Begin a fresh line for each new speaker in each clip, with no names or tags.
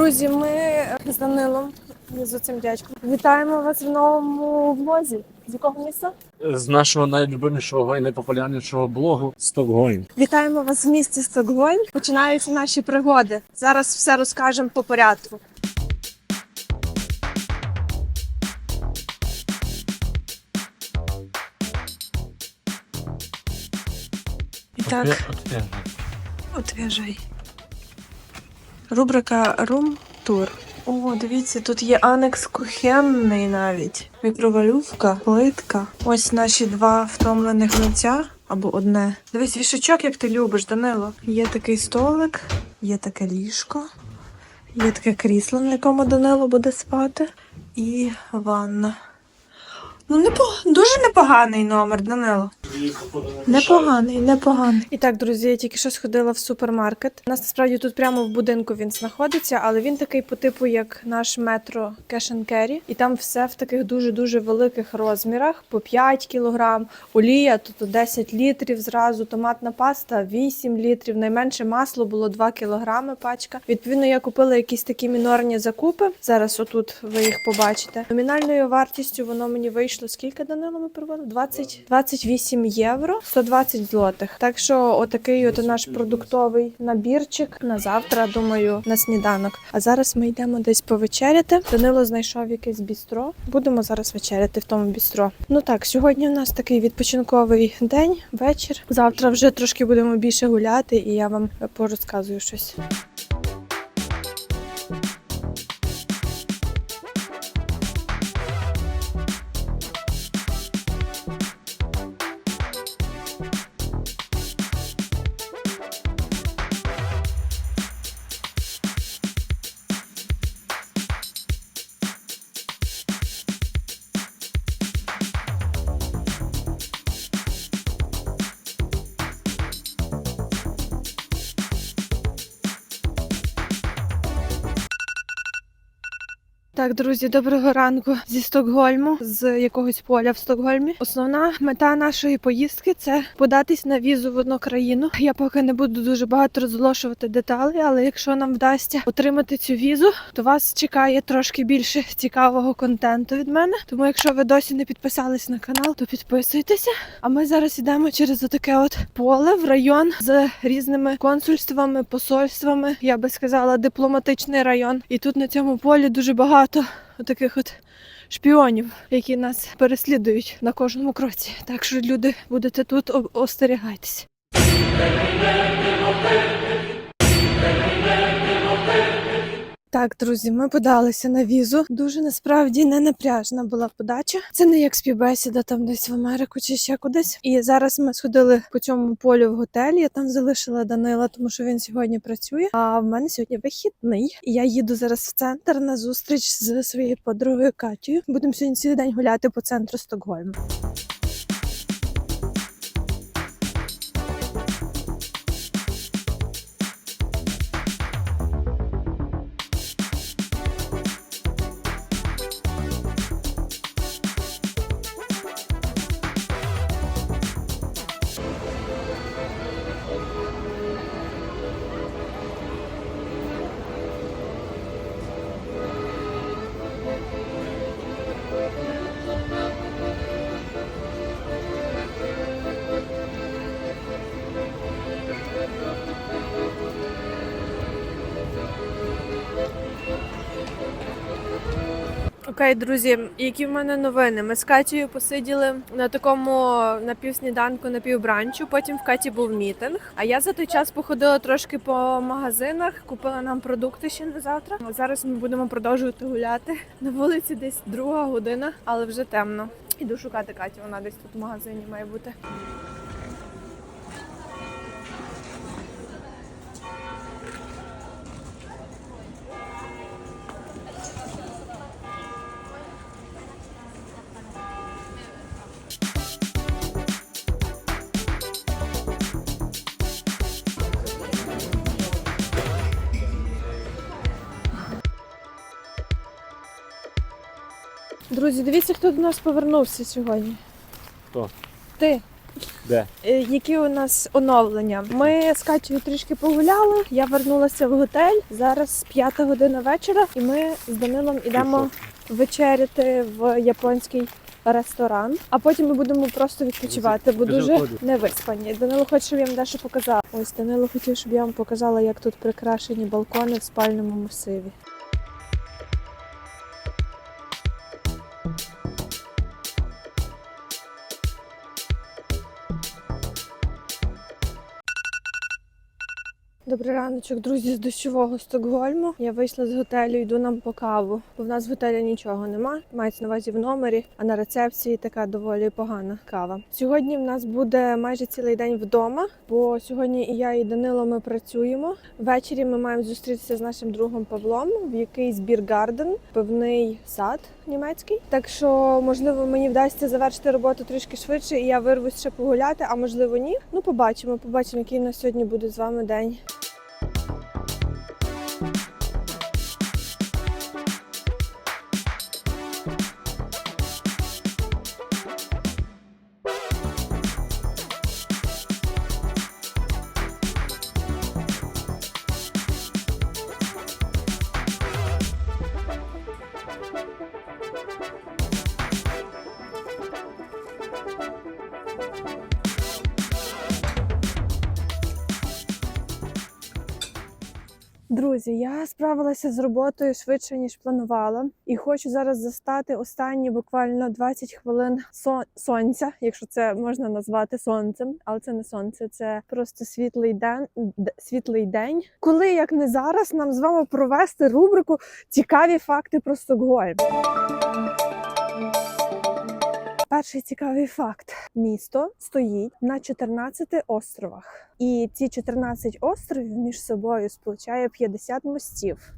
Друзі, ми з Данилом з цим дядьком. Вітаємо вас в новому влозі. З якого міста?
з нашого найлюбимішого і найпопулярнішого блогу Стокгольм.
Вітаємо вас в місті Стокгольм. Починаються наші пригоди. Зараз все розкажемо по порядку. І так, Отвіжай. Рубрика Room Tour. О, дивіться, тут є анекс кухенний навіть. Мікроволювка, плитка. Ось наші два втомлених лиця. Або одне. Дивись, вішачок, як ти любиш, Данило. Є такий столик, є таке ліжко, є таке крісло, на якому Данило буде спати, і ванна. Ну, непо... дуже непоганий номер, Данило. Непоганий, непоганий. І так, друзі, я тільки що сходила в супермаркет. У нас насправді тут прямо в будинку він знаходиться, але він такий по типу, як наш метро Cash and Carry. І там все в таких дуже-дуже великих розмірах: по 5 кілограм, олія, тут 10 літрів зразу, томатна паста 8 літрів. Найменше масло було 2 кілограми пачка. Відповідно, я купила якісь такі мінорні закупи. Зараз отут ви їх побачите. Номінальною вартістю воно мені вийшло. Скільки Данило ми провели? 20, 28 євро, 120 злотих. Так що отакий от наш продуктовий набірчик на завтра, думаю, на сніданок. А зараз ми йдемо десь повечеряти. Данило знайшов якесь бістро. Будемо зараз вечеряти в тому бістро. Ну так, сьогодні у нас такий відпочинковий день, вечір. Завтра вже трошки будемо більше гуляти, і я вам порозказую щось. Так, друзі, доброго ранку зі Стокгольму, з якогось поля в Стокгольмі. Основна мета нашої поїздки це податись на візу в одну країну. Я поки не буду дуже багато розголошувати деталі, але якщо нам вдасться отримати цю візу, то вас чекає трошки більше цікавого контенту від мене. Тому, якщо ви досі не підписались на канал, то підписуйтеся. А ми зараз йдемо через отаке от поле в район з різними консульствами, посольствами. Я би сказала, дипломатичний район. І тут на цьому полі дуже багато таких от шпіонів, які нас переслідують на кожному кроці. Так що люди будете тут остерігайтесь. Так, друзі, ми подалися на візу. Дуже насправді не напряжна була подача. Це не як співбесіда там десь в Америку чи ще кудись. І зараз ми сходили по цьому полю в готелі. Я там залишила Данила, тому що він сьогодні працює. А в мене сьогодні вихідний. І я їду зараз в центр на зустріч з своєю подругою Катєю. Будемо сьогодні цілий день гуляти по центру Стокгольму. Окей, друзі, які в мене новини? Ми з Катією посиділи на такому напівсніданку, напівбранчу. Потім в Каті був мітинг. А я за той час походила трошки по магазинах, купила нам продукти ще на завтра. Зараз ми будемо продовжувати гуляти. На вулиці десь друга година, але вже темно. Іду шукати Катю. Вона десь тут в магазині має бути. Друзі, дивіться, хто до нас повернувся сьогодні.
Хто?
Ти.
Де?
Е, Які у нас оновлення? Ми з Катєю трішки погуляли. Я вернулася в готель. Зараз п'ята година вечора, і ми з Данилом ідемо вечеряти в японський ресторан. А потім ми будемо просто відпочивати, бо дуже
виходь.
невиспані. Данило хоче, щоб я вам дещо показала. Ось Данило хотів, щоб я вам показала, як тут прикрашені балкони в спальному масиві. Добрий раночок, друзі, з дощового Стокгольму. Я вийшла з готелю, йду нам по каву, бо в нас в готелі нічого нема. Мається на увазі в номері, а на рецепції така доволі погана кава. Сьогодні в нас буде майже цілий день вдома, бо сьогодні і я, і Данило ми працюємо. Ввечері ми маємо зустрітися з нашим другом Павлом в якийсь біргарден, пивний сад німецький. Так що, можливо, мені вдасться завершити роботу трішки швидше, і я вирвусь ще погуляти, а можливо, ні. Ну, побачимо, побачимо, який у нас сьогодні буде з вами день. Друзі, я справилася з роботою швидше ніж планувала, і хочу зараз застати останні буквально 20 хвилин сон- сонця, якщо це можна назвати сонцем, але це не сонце, це просто світлий день, світлий день. Коли як не зараз, нам з вами провести рубрику Цікаві факти про Стокгольм. Перший цікавий факт: місто стоїть на 14 островах, і ці 14 островів між собою сполучає 50 мостів.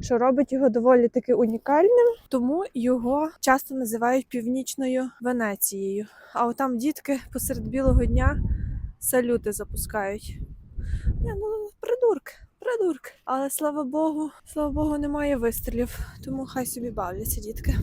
Що робить його доволі таки унікальним, тому його часто називають північною Венецією. А отам дітки посеред білого дня салюти запускають. Не, ну, придурки, придурки. Але слава Богу, слава Богу, немає вистрілів, тому хай собі бавляться дітки.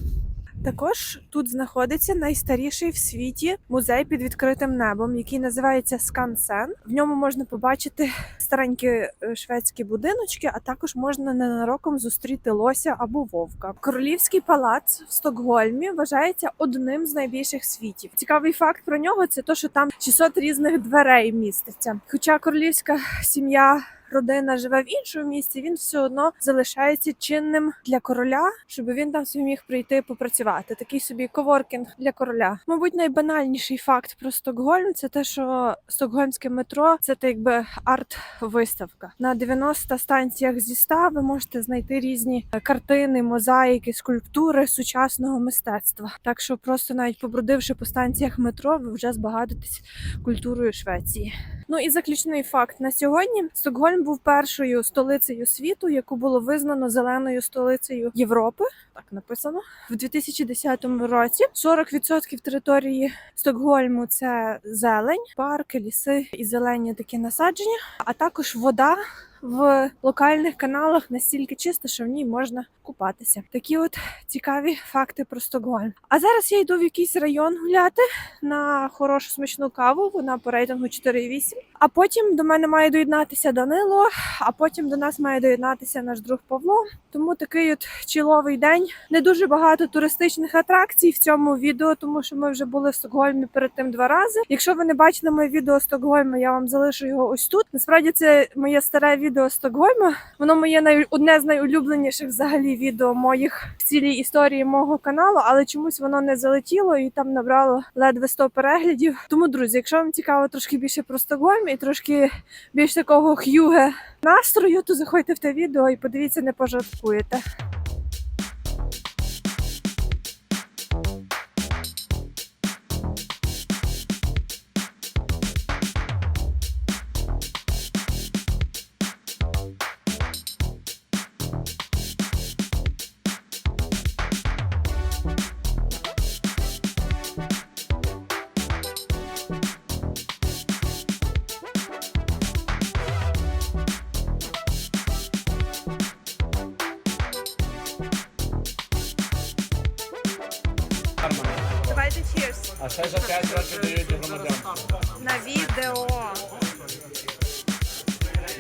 Також тут знаходиться найстаріший в світі музей під відкритим небом, який називається Скансен. В ньому можна побачити старенькі е, шведські будиночки, а також можна ненароком зустріти лося або вовка. Королівський палац в Стокгольмі вважається одним з найбільших в світі. Цікавий факт про нього це те, що там 600 різних дверей міститься. Хоча королівська сім'я родина живе в іншому місці, він все одно залишається чинним для короля, щоб він там собі міг прийти попрацювати. Такий собі коворкінг для короля. Мабуть, найбанальніший факт про Стокгольм це те, що стокгольмське метро це так якби арт-виставка. На 90 станціях зі 100 ви можете знайти різні картини, мозаїки, скульптури сучасного мистецтва. Так що просто навіть побродивши по станціях метро, ви вже збагатитесь культурою Швеції. Ну і заключний факт на сьогодні: Стокгольм був першою столицею світу, яку було визнано зеленою столицею Європи. Так написано в 2010 році. 40% території Стокгольму це зелень, парки, ліси і зелені такі насадження, а також вода. В локальних каналах настільки чисто, що в ній можна купатися. Такі от цікаві факти про Стокгольм. А зараз я йду в якийсь район гуляти на хорошу смачну каву. Вона по рейтингу 4,8. А потім до мене має доєднатися Данило, а потім до нас має доєднатися наш друг Павло. Тому такий от чіловий день. Не дуже багато туристичних атракцій в цьому відео, тому що ми вже були в Стокгольмі перед тим два рази. Якщо ви не бачили моє відео Стокгольма, я вам залишу його ось тут. Насправді це моє старе відео Стокгольма. Воно моє най... одне з найулюбленіших взагалі відео моїх в цілій історії мого каналу, але чомусь воно не залетіло і там набрало ледве 100 переглядів. Тому, друзі, якщо вам цікаво трошки більше про Стокгольм і трошки більш такого х'юге настрою, то заходьте в те відео і подивіться, не пожарткуєте.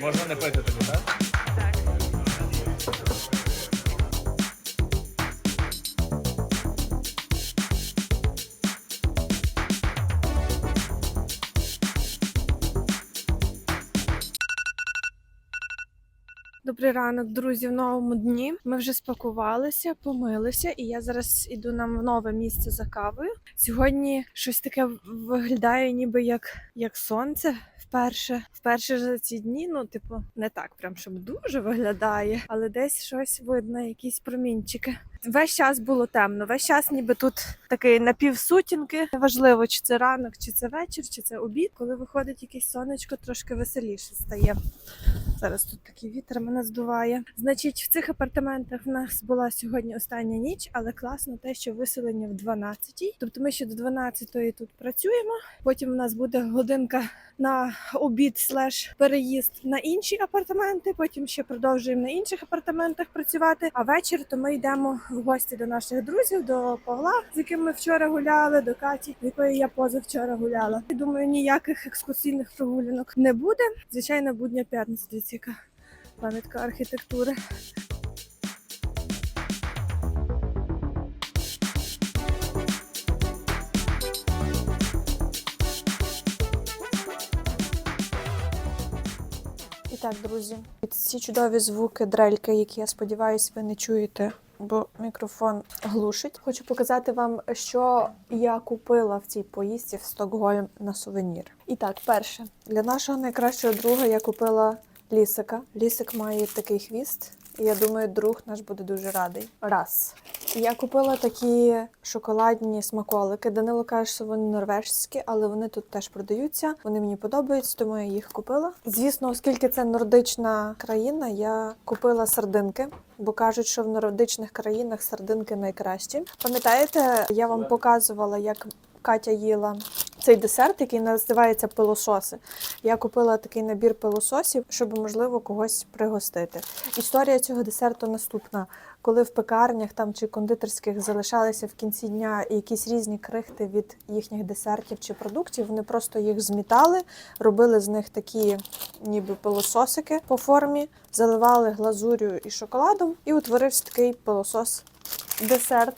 Можна не пити тобі, так?
Так. Добрий ранок, друзі, в новому дні. Ми вже спакувалися, помилися, і я зараз іду нам в нове місце за кавою. Сьогодні щось таке виглядає, ніби як, як сонце. Вперше, вперше за ці дні, ну, типу, не так, прям щоб дуже виглядає, але десь щось видно, якісь промінчики. Весь час було темно, весь час ніби тут такий напівсутінки. Неважливо, чи це ранок, чи це вечір, чи це обід. Коли виходить якесь сонечко, трошки веселіше стає. Зараз тут такий вітер мене здуває. Значить, в цих апартаментах в нас була сьогодні остання ніч, але класно те, що виселення в 12-й. Тобто ми ще до 12-ї тут працюємо. Потім у нас буде годинка на обід слеш переїзд на інші апартаменти. Потім ще продовжуємо на інших апартаментах працювати. А вечір то ми йдемо в гості до наших друзів, до Павла, з яким ми вчора гуляли, до Каті, з якою я позавчора гуляла. І думаю, ніяких екскурсійних прогулянок не буде. Звичайно, будня п'ятниця. Дивіться, яка пам'ятка архітектури. Так, друзі, ці чудові звуки дрельки, які я сподіваюся, ви не чуєте, бо мікрофон глушить. Хочу показати вам, що я купила в цій поїздці в Стокгольм на сувенір. І так, перше, для нашого найкращого друга я купила лісика. Лісик має такий хвіст. І я думаю, друг наш буде дуже радий. Раз. Я купила такі шоколадні смаколики. Данило каже, що вони норвежські, але вони тут теж продаються. Вони мені подобаються, тому я їх купила. Звісно, оскільки це нордична країна, я купила сардинки. Бо кажуть, що в нордичних країнах сардинки найкращі. Пам'ятаєте, я вам показувала, як Катя їла цей десерт, який називається пилососи. Я купила такий набір пилососів, щоб можливо когось пригостити. Історія цього десерту наступна. Коли в пекарнях там чи кондитерських залишалися в кінці дня якісь різні крихти від їхніх десертів чи продуктів, вони просто їх змітали, робили з них такі ніби пилососики по формі, заливали глазурю і шоколадом, і утворився такий пилосос десерт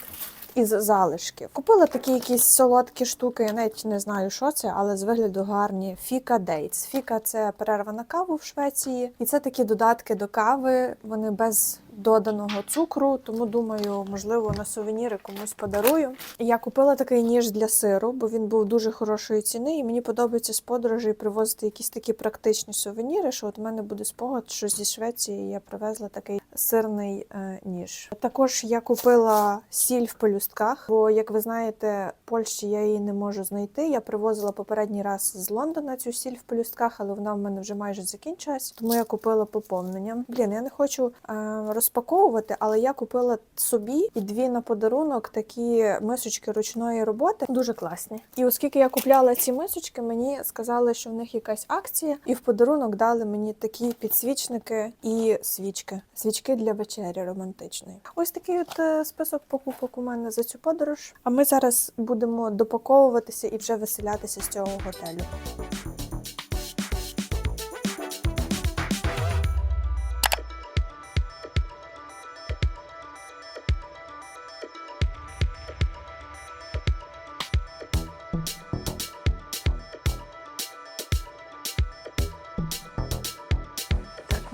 із залишків. Купила такі якісь солодкі штуки, я навіть не знаю, що це, але з вигляду гарні. Фіка Дейтс. Фіка це перерва на каву в Швеції. І це такі додатки до кави. Вони без доданого цукру, тому думаю, можливо, на сувеніри комусь подарую. Я купила такий ніж для сиру, бо він був дуже хорошої ціни, і мені подобається з подорожей привозити якісь такі практичні сувеніри. Що от у мене буде спогад, що зі Швеції я привезла такий сирний е, ніж. Також я купила сіль в пелюстках, бо, як ви знаєте, в Польщі я її не можу знайти. Я привозила попередній раз з Лондона цю сіль в пелюстках, але вона в мене вже майже закінчилась, тому я купила поповнення. Блін, я не хочу е, розпаковувати, але я купила собі і дві на подарунок такі мисочки ручної роботи, дуже класні. І оскільки я купляла ці мисочки, мені сказали, що в них якась акція, і в подарунок дали мені такі підсвічники і свічки. Свічки для вечері романтичної. Ось такий от е, список покупок у мене за цю подорож. А ми зараз будемо допаковуватися і вже веселятися з цього готелю.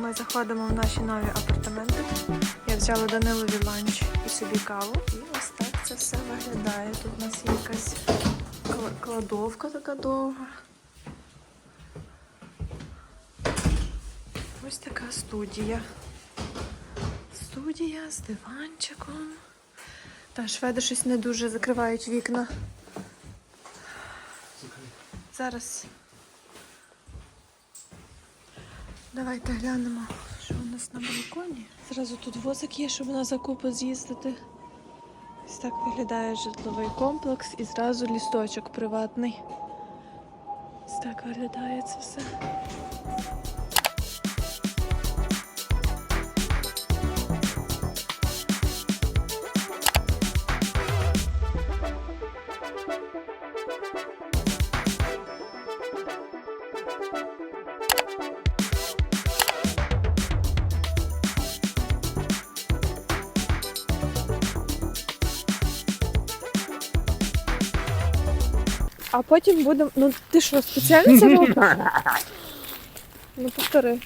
Ми заходимо в наші нові апартаменти. Я взяла Данилові ланч і собі каву. І ось так це все виглядає. Тут у нас є якась кладовка така довга. Ось така студія. Студія з диванчиком. Та шведи щось не дуже закривають вікна. Зараз Давайте глянемо, що у нас на балконі. Зразу тут возик є, щоб на закупи з'їздити. Ось так виглядає житловий комплекс і зразу лісточок приватний. Ось так виглядає це все. А потім будемо. Ну ти що, спеціально це робиш? Ну повтори.